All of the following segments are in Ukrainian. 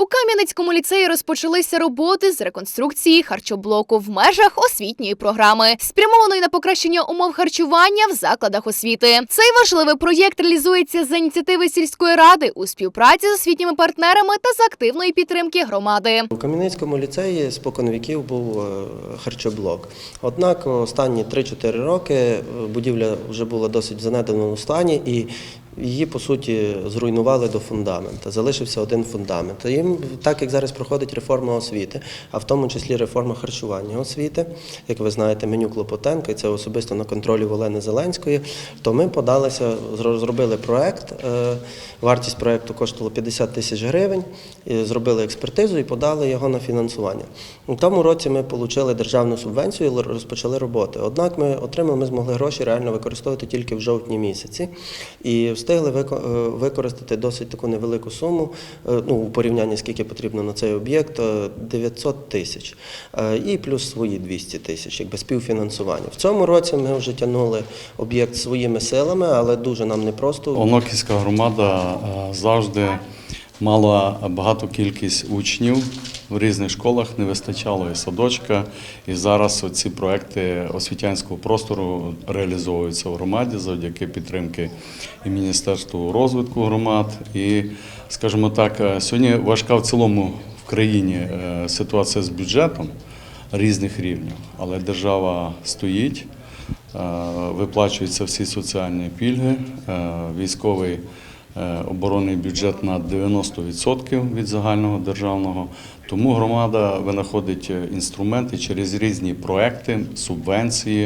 У Кам'янецькому ліцеї розпочалися роботи з реконструкції харчоблоку в межах освітньої програми, спрямованої на покращення умов харчування в закладах освіти. Цей важливий проєкт реалізується за ініціативи сільської ради у співпраці з освітніми партнерами та з активної підтримки громади. У Кам'янецькому ліцеї спокон віків був е, харчоблок. Однак останні 3-4 роки е, будівля вже була досить в занедбаному стані і її по суті зруйнували до фундамента. Залишився один фундамент. І так як зараз проходить реформа освіти, а в тому числі реформа харчування освіти, як ви знаєте, меню Клопотенка, і це особисто на контролі Олени Зеленської, то ми подалися, зро- зробили проект. Е, Вартість проекту коштувала 50 тисяч гривень. Зробили експертизу і подали його на фінансування. У тому році ми отримали державну субвенцію і розпочали роботи. Однак ми отримали, ми змогли гроші реально використовувати тільки в жовтні місяці і встигли е, використати досить таку невелику суму. е, Ну, у порівнянні скільки потрібно на цей об'єкт е, 900 тисяч Е, і плюс свої 200 тисяч, якби співфінансування. В цьому році ми вже тягнули об'єкт своїми силами, але дуже нам непросто. Оноківська громада завжди мала багату кількість учнів в різних школах, не вистачало і садочка. І зараз ці проекти освітянського простору реалізовуються в громаді завдяки підтримки і Міністерству розвитку громад. І, скажімо так, е, сьогодні важка в цілому в країні е, ситуація з бюджетом різних рівнів, але держава стоїть. Е, Виплачуються всі соціальні пільги. Військовий оборонний бюджет на 90% від загального державного. Тому громада винаходить е, інструменти через різні проекти, субвенції,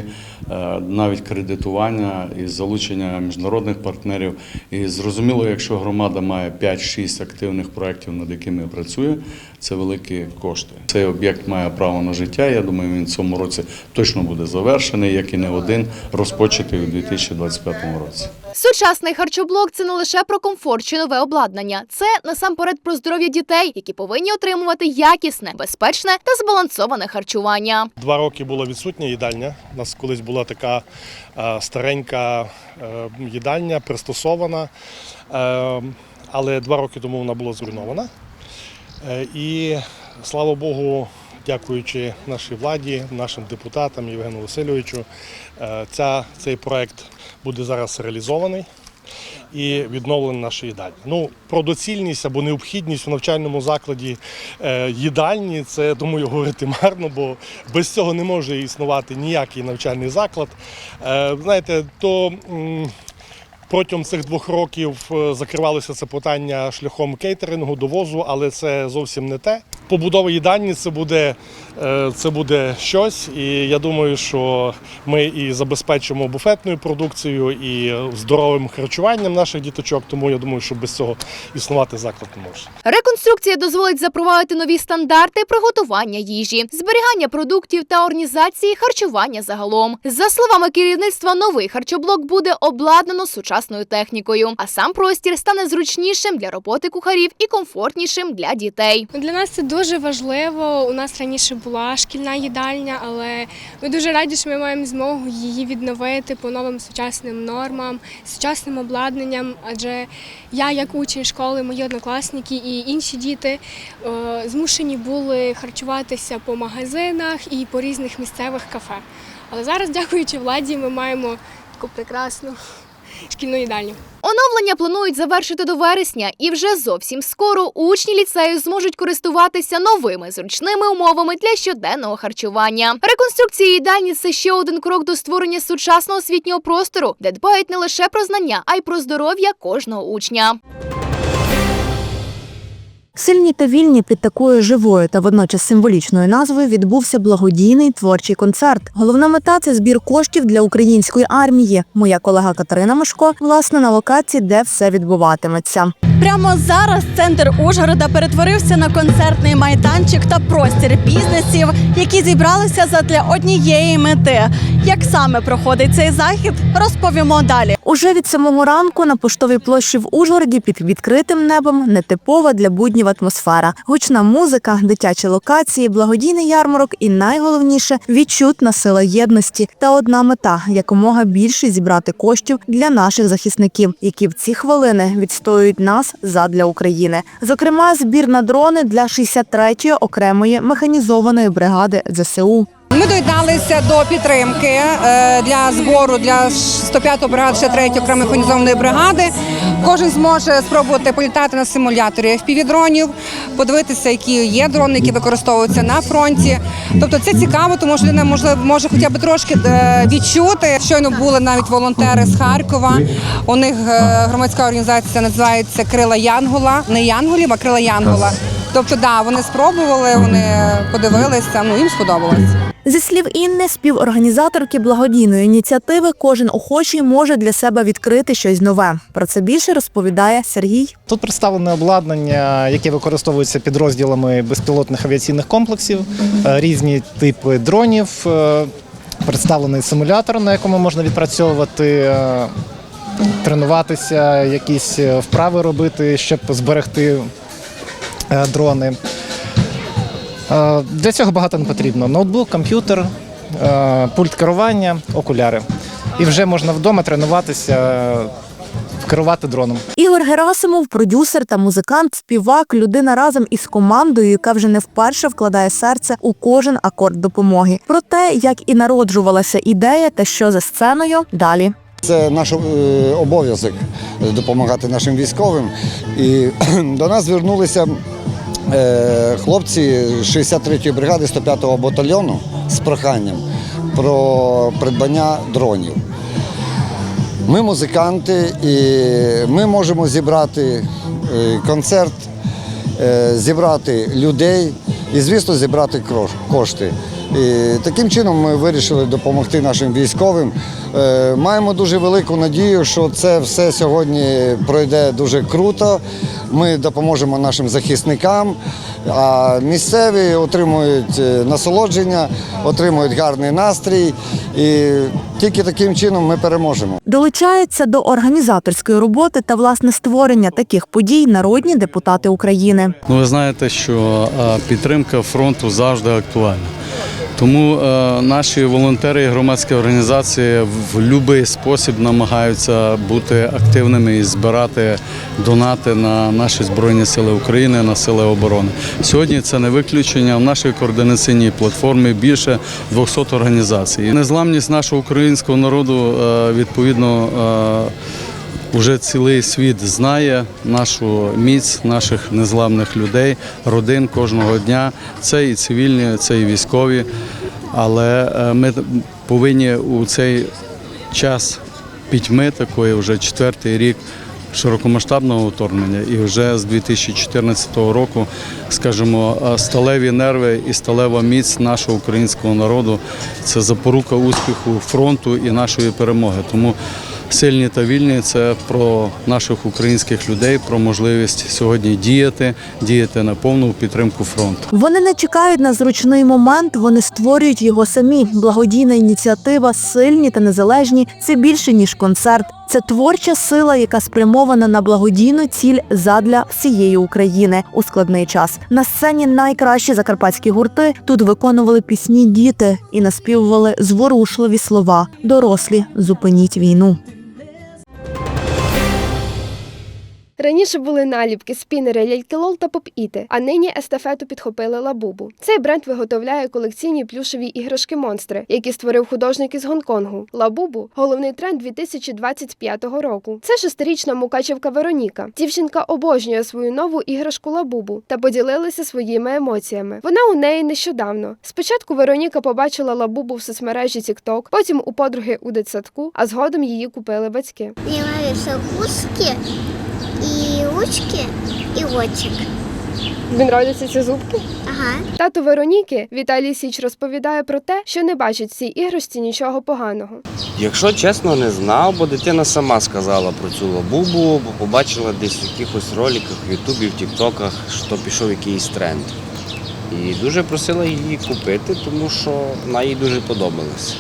е, навіть кредитування і залучення міжнародних партнерів. І зрозуміло, якщо громада має 5-6 активних проєктів, над якими працює, це великі кошти. Цей об'єкт має право на життя. Я думаю, він в цьому році точно буде завершений, як і не один розпочатий у 2025 році. Сучасний харчоблок це не лише про комфорт чи нове обладнання, це насамперед про здоров'я дітей, які повинні отримувати якісне, безпечне та збалансоване харчування. Два роки була відсутня їдальня. У нас колись була така е, старенька е, їдальня, пристосована, е, але два роки тому вона була зруйнована. І слава Богу, дякуючи нашій владі, нашим депутатам Євгену Васильовичу, ця, цей проект буде зараз реалізований. І відновлення нашої їдальні. Ну про доцільність або необхідність у навчальному закладі е, їдальні, це думаю, говорити марно, бо без цього не може існувати ніякий навчальний заклад. Е, знаєте, то протягом цих двох років е, закривалося це питання шляхом кейтерингу, довозу, але це зовсім не те. Побудова їдальні це буде, е, це буде щось, і я думаю, що ми і забезпечимо буфетною продукцією, і здоровим харчуванням наших діточок. Тому я думаю, що без цього існувати заклад не може. Реконструкція дозволить запровадити нові стандарти приготування їжі, зберігання продуктів та організації харчування загалом. За словами керівництва, новий харчоблок буде обладнано сучасною технікою, а сам простір стане зручнішим для роботи кухарів і комфортнішим для дітей. Для нас це дуже важливо. У нас раніше була шкільна їдальня, але ми дуже раді, що ми маємо змогу її відновити по новим сучасним нормам, сучасним обладнанням. Адже я, як учень школи, мої однокласники і інші діти е, змушені були харчуватися по магазинах і по різних місцевих кафе. Але зараз, дякуючи владі, ми маємо таку прекрасну шкільну їдальню. Оновлення планують завершити до вересня, і вже зовсім скоро учні ліцею зможуть користуватися новими зручними умовами для щоденного харчування. Реконструкція їдальні це ще один крок до створення сучасного освітнього простору, де дбають не лише про знання, а й про здоров'я кожного учня. Сильні та вільні під такою живою та водночас символічною назвою відбувся благодійний творчий концерт. Головна мета це збір коштів для української армії. Моя колега Катерина Мишко, власне, на локації, де все відбуватиметься. Прямо зараз центр Ужгорода перетворився на концертний майданчик та простір бізнесів, які зібралися задля однієї мети. Як саме проходить цей захід, розповімо далі. Уже від самого ранку на поштовій площі в Ужгороді під відкритим небом нетипова для буднів атмосфера. Гучна музика, дитячі локації, благодійний ярмарок і найголовніше відчутна сила єдності та одна мета якомога більше зібрати коштів для наших захисників, які в ці хвилини відстоюють нас задля України. Зокрема, збір на дрони для 63-ї окремої механізованої бригади ЗСУ. Ми доєдналися до підтримки е, для збору для 105-го бригади 63-ї окремої механізованої бригади. Кожен зможе спробувати політати на симуляторі FPV-дронів, подивитися, які є дрони, які використовуються на фронті. Тобто це цікаво, тому що людина може, може хоча б трошки е, відчути. Щойно були навіть волонтери з Харкова. У них е, громадська організація називається Крила Янгола. Не Янголів, а Крила Янгола. Тобто, да, вони спробували, вони подивилися, ну їм сподобалось. Зі слів Інни, співорганізаторки благодійної ініціативи, кожен охочий може для себе відкрити щось нове. Про це більше розповідає Сергій. Тут представлене обладнання, яке використовується підрозділами безпілотних авіаційних комплексів, е, різні типи дронів. е, Представлений симулятор, на якому можна відпрацьовувати, е, тренуватися, якісь вправи робити, щоб зберегти дрони. Е, Для цього багато не потрібно. Ноутбук, комп'ютер, е, пульт керування, окуляри. І вже можна вдома тренуватися, е, керувати дроном. Ігор Герасимов, продюсер та музикант, співак, людина разом із командою, яка вже не вперше вкладає серце у кожен акорд допомоги. Про те, як і народжувалася ідея та що за сценою, далі. Це наш е, обов'язок допомагати нашим військовим. І до нас звернулися е, хлопці 63-ї бригади 105-го батальйону з проханням про придбання дронів. Ми музиканти, і ми можемо зібрати е, концерт, е, зібрати людей і, звісно, зібрати кошти. І таким чином ми вирішили допомогти нашим військовим. Е, Маємо дуже велику надію, що це все сьогодні пройде дуже круто. Ми допоможемо нашим захисникам, а місцеві отримують е, насолодження, отримують гарний настрій. І тільки таким чином ми переможемо. Долучаються до організаторської роботи та власне створення таких подій народні депутати України. Ну, ви знаєте, що е, підтримка фронту завжди актуальна. Тому е, наші волонтери і громадські організації в будь-який спосіб намагаються бути активними і збирати донати на наші Збройні Сили України, на сили оборони. Сьогодні це не виключення. В нашій координаційній платформі більше 200 організацій. Незламність нашого українського народу е, відповідно. Уже цілий світ знає нашу міць наших незламних людей, родин кожного дня. Це і цивільні, це і військові. Але е, ми повинні у цей час пітьми, такої вже четвертий рік широкомасштабного вторгнення, і вже з 2014 року, скажімо, е, сталеві нерви і сталева міць нашого українського народу це запорука успіху фронту і нашої перемоги. Тому Сильні та вільні це про наших українських людей, про можливість сьогодні діяти, діяти на повну підтримку фронту. Вони не чекають на зручний момент, вони створюють його самі. Благодійна ініціатива, сильні та незалежні. Це більше ніж концерт. Це творча сила, яка спрямована на благодійну ціль задля всієї України у складний час. На сцені найкращі закарпатські гурти тут виконували пісні діти і наспівували зворушливі слова. Дорослі, зупиніть війну. Раніше були наліпки, спінери, ляльки-лол та поп-іти, а нині естафету підхопили лабубу. Цей бренд виготовляє колекційні плюшеві іграшки-монстри, які створив художник із Гонконгу. Лабубу головний тренд 2025 року. Це шестирічна мукачівка Вероніка. Дівчинка обожнює свою нову іграшку лабубу та поділилася своїми емоціями. Вона у неї нещодавно. Спочатку Вероніка побачила лабубу в соцмережі TikTok, потім у подруги у дитсадку, а згодом її купили батьки. Нравятся ушки и ручки и ротик. Він радиться ці зубки. Ага. Тато Вероніки Віталій Січ розповідає про те, що не бачить в цій іграшці нічого поганого. Якщо чесно, не знав, бо дитина сама сказала про цю лабубу, бо побачила десь в якихось роликах, в Ютубі, в Тіктоках, що пішов якийсь тренд. І дуже просила її купити, тому що вона їй дуже подобалась.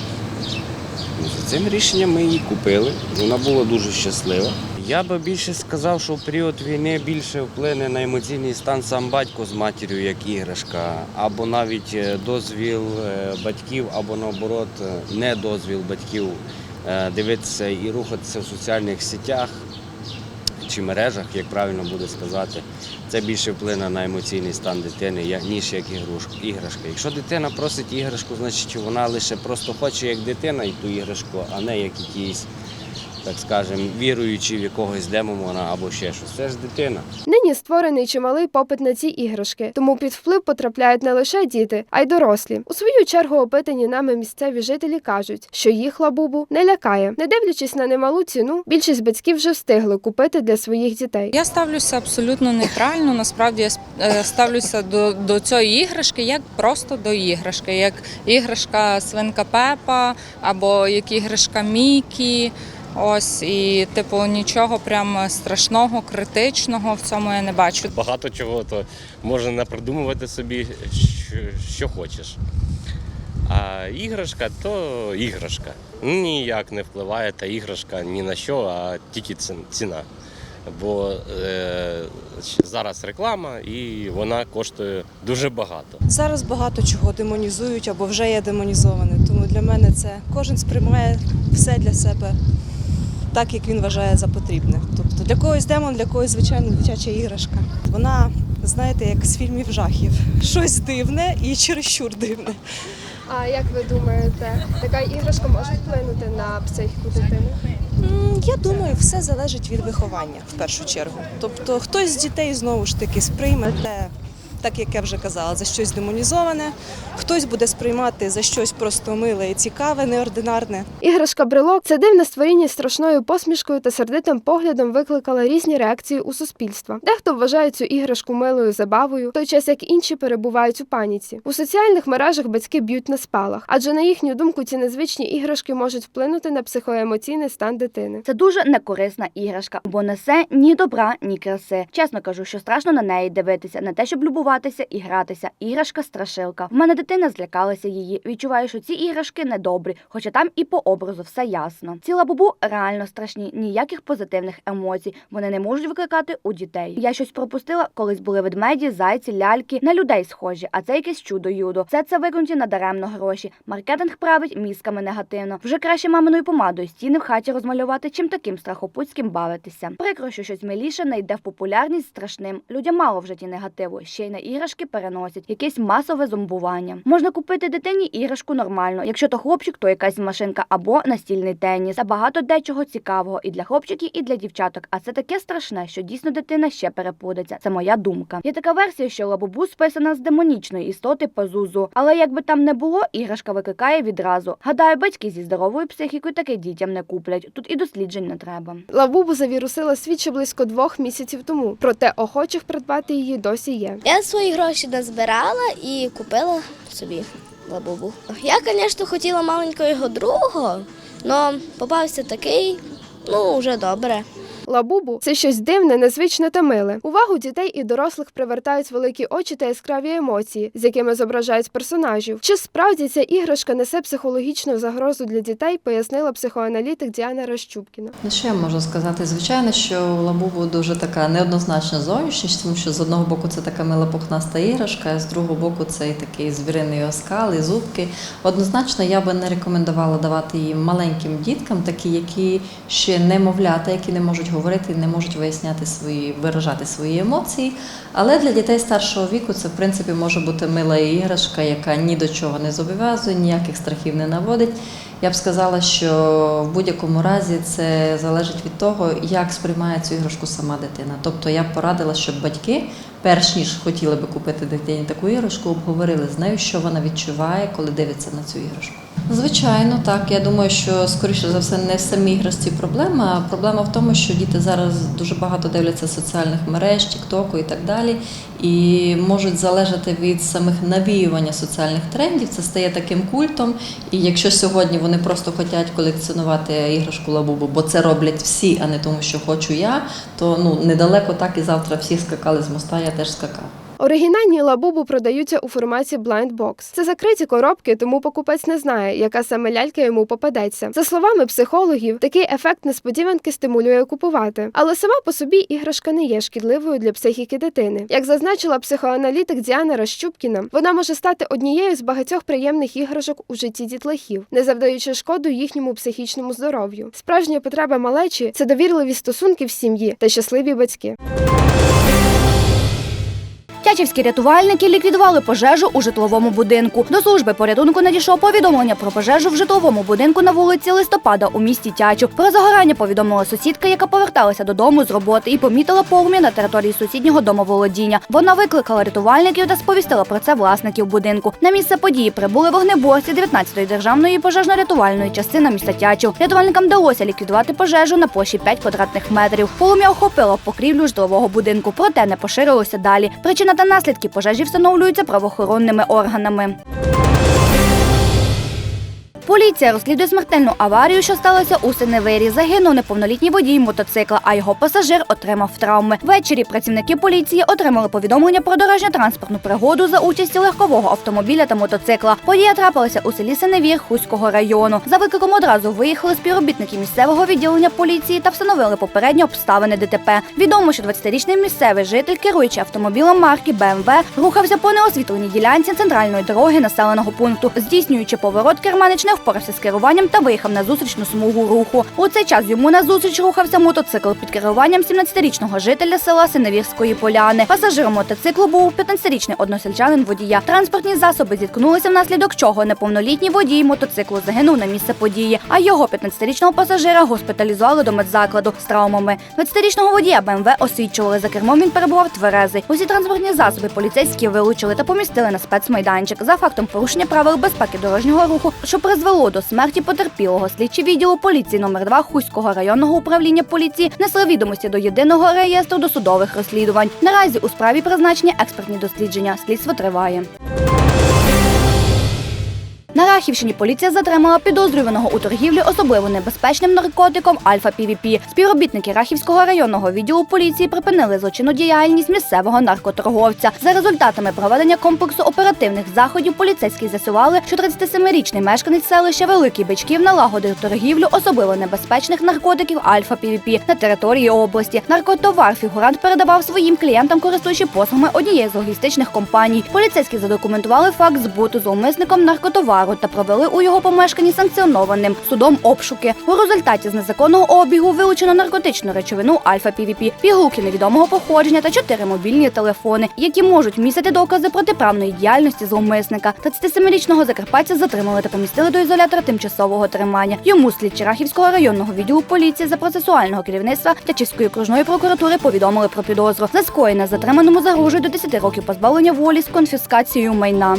За цим рішенням ми її купили. Вона була дуже щаслива. Я би більше сказав, що в період війни більше вплине на емоційний стан сам батько з матір'ю як іграшка, або навіть е, дозвіл е, батьків, або наоборот, е, не дозвіл батьків дивитися і рухатися в соціальних сетях чи мережах, як правильно буде сказати. Це більше вплине на емоційний стан дитини, ніж як іграшка. Якщо дитина просить іграшку, значить вона лише просто хоче як дитина і ту іграшку, а не як якийсь, так скажемо, віруючий в якогось демона або ще щось. Це ж дитина. Нині створений чималий попит на ці іграшки, тому під вплив потрапляють не лише діти, а й дорослі. У свою чергу опитані нами місцеві жителі кажуть, що їх лабубу не лякає. Не дивлячись на немалу ціну, більшість батьків вже встигли купити для своїх дітей. Я ставлюся абсолютно нейтрально. Насправді я е, ставлюся до, до цієї іграшки як просто до іграшки, як іграшка свинка Пепа або як іграшка Мікі. Ось і типу нічого прям страшного, критичного в цьому я не бачу. Багато чого то можна напридумувати собі, що, що хочеш. А іграшка то іграшка. Ніяк не впливає та іграшка ні на що, а тільки ціна. Бо е, зараз реклама і вона коштує дуже багато. Зараз багато чого демонізують або вже є демонізоване. Тому для мене це кожен сприймає все для себе так, як він вважає за потрібне. Тобто для когось демон, для когось звичайно дитяча іграшка. Вона, знаєте, як з фільмів жахів. Щось дивне і чересчур дивне. А як ви думаєте, така іграшка може вплинути на психіку дитини? Я думаю, все залежить від виховання в першу чергу. Тобто хтось з дітей знову ж таки сприйме те, так як я вже казала, за щось демонізоване, хтось буде сприймати за щось просто миле і цікаве, неординарне. Іграшка брелок це дивне створіння з страшною посмішкою та сердитим поглядом викликала різні реакції у суспільства. Дехто вважає цю іграшку милою забавою, в той час як інші перебувають у паніці. У соціальних мережах батьки б'ють на спалах, адже на їхню думку ці незвичні іграшки можуть вплинути на психоемоційний стан дитини. Це дуже некорисна іграшка, бо несе ні добра, ні краси. Чесно кажу, що страшно на неї дивитися, не те, щоб любуватися і гратися. Іграшка страшилка. В мене дитина злякалася її. Відчуваю, що ці іграшки недобрі, хоча там і по образу все ясно. Ці лабубу реально страшні, ніяких позитивних емоцій. Вони не можуть викликати у дітей. Я щось пропустила, колись були ведмеді, зайці, ляльки, на людей схожі, а це якесь чудо юдо. Все це виконуті на даремно гроші. Маркетинг править мізками негативно. Вже краще маминою помадою стіни в хаті розмалювати, чим таким страхопутським бавитися. Прикро, що щось миліше не йде в популярність страшним. Людям мало в житті негативу, ще й на іграшки переносять якесь масове зомбування. Можна купити дитині іграшку нормально. Якщо то хлопчик, то якась машинка або настільний теніс. Та багато дечого цікавого і для хлопчиків, і для дівчаток. А це таке страшне, що дійсно дитина ще переплодиться. Це моя думка. Є така версія, що лабубу списана з демонічної істоти Пазузу. Але якби там не було, іграшка викликає відразу. Гадаю, батьки зі здоровою психікою таке дітям не куплять. Тут і досліджень не треба. Лавбубу завірусила світ ще близько двох місяців тому, проте охочих придбати її досі є. Я свої гроші назбирала і купила собі лабубу. Я, звісно, хотіла маленького другого, але попався такий, ну, вже добре. Лабубу це щось дивне, незвичне та миле. Увагу дітей і дорослих привертають великі очі та яскраві емоції, з якими зображають персонажів. Чи справді ця іграшка несе психологічну загрозу для дітей, пояснила психоаналітик Діана Рощупкіна. Ну, що я можу сказати? Звичайно, що лабубу дуже така неоднозначна зовнішність, тому що з одного боку це така мила пухнаста іграшка, а з другого боку це і такий звіриний оскал, і зубки. Однозначно, я би не рекомендувала давати її маленьким діткам, такі, які ще немовлята, які не можуть говорити, не можуть виясняти свої, виражати свої емоції. Але для дітей старшого віку це в принципі може бути мила іграшка, яка ні до чого не зобов'язує, ніяких страхів не наводить. Я б сказала, що в будь-якому разі це залежить від того, як сприймає цю іграшку сама дитина. Тобто я б порадила, щоб батьки, перш ніж хотіли би купити дитині таку іграшку, обговорили з нею, що вона відчуває, коли дивиться на цю іграшку. Звичайно, так. Я думаю, що скоріше за все не в самій іграшці проблема. Проблема в тому, що діти зараз дуже багато дивляться соціальних мереж, тіктоку і так далі, і можуть залежати від самих навіювання соціальних трендів. Це стає таким культом. І якщо сьогодні вони просто хочуть колекціонувати іграшку лабубу, бо це роблять всі, а не тому, що хочу я, то ну недалеко так і завтра всі скакали з моста, я теж скакав. Оригінальні лабубу продаються у форматі Blind Box. Це закриті коробки, тому покупець не знає, яка саме лялька йому попадеться. За словами психологів, такий ефект несподіванки стимулює купувати. Але сама по собі іграшка не є шкідливою для психіки дитини. Як зазначила психоаналітик Діана Рощупкіна, вона може стати однією з багатьох приємних іграшок у житті дітлахів, не завдаючи шкоду їхньому психічному здоров'ю. Справжня потреба малечі це довірливі стосунки в сім'ї та щасливі батьки. Тячівські рятувальники ліквідували пожежу у житловому будинку. До служби порятунку надійшло повідомлення про пожежу в житловому будинку на вулиці Листопада у місті Тячів. Про загорання повідомила сусідка, яка поверталася додому з роботи і помітила полум'я на території сусіднього домоволодіння. Вона викликала рятувальників та сповістила про це власників будинку. На місце події прибули вогнеборці 19-ї державної пожежно-рятувальної частини міста Тячів. Рятувальникам вдалося ліквідувати пожежу на площі 5 квадратних метрів. Полум'я охопило покрівлю житлового будинку, проте не поширилося далі. Причина та наслідки пожежі встановлюються правоохоронними органами. Поліція розслідує смертельну аварію, що сталося у Синевирі. Загинув неповнолітній водій мотоцикла, а його пасажир отримав травми. Ввечері працівники поліції отримали повідомлення про дорожньо-транспортну пригоду за участі легкового автомобіля та мотоцикла. Подія трапилася у селі Синевір Хуського району. За викликом одразу виїхали співробітники місцевого відділення поліції та встановили попередні обставини ДТП. Відомо, що 20-річний місцевий житель, керуючи автомобілем марки БМВ, рухався по неосвітленій ділянці центральної дороги населеного пункту, здійснюючи поворот керманич не впорався з керуванням та виїхав на зустрічну смугу руху. У цей час йому на зустріч рухався мотоцикл під керуванням 17-річного жителя села Синевірської поляни. Пасажиром мотоциклу був 15-річний односельчанин водія. Транспортні засоби зіткнулися внаслідок чого неповнолітній водій мотоциклу загинув на місце події, а його 15-річного пасажира госпіталізували до медзакладу з травмами. 20-річного водія БМВ освічували за кермом. Він перебував тверезий. Усі транспортні засоби поліцейські вилучили та помістили на спецмайданчик за фактом порушення правил безпеки дорожнього руху, що призвело до смерті потерпілого. Слідчі відділу поліції номер 2 Хуського районного управління поліції несли відомості до єдиного реєстру досудових розслідувань. Наразі у справі призначені експертні дослідження. Слідство триває. На Рахівщині поліція затримала підозрюваного у торгівлі особливо небезпечним наркотиком Альфа пвп Співробітники Рахівського районного відділу поліції припинили злочинну діяльність місцевого наркоторговця. За результатами проведення комплексу оперативних заходів поліцейські з'ясували, що 37-річний мешканець селища Великий Бичків налагодив торгівлю особливо небезпечних наркотиків Альфа пвп на території області. Наркотовар фігурант передавав своїм клієнтам, користуючи послугами однієї з логістичних компаній. Поліцейські задокументували факт збуту зловмисником наркотовару та провели у його помешканні санкціонованим судом обшуки. У результаті з незаконного обігу вилучено наркотичну речовину Альфа пвп пігулки невідомого походження та чотири мобільні телефони, які можуть містити докази протиправної діяльності зловмисника. 37-річного закарпатця затримали та помістили до ізолятора тимчасового тримання. Йому слідчі Рахівського районного відділу поліції за процесуального керівництва Тячівської окружної прокуратури повідомили про підозру. За скоєне затриманому загрожує до 10 років позбавлення волі з конфіскацією майна.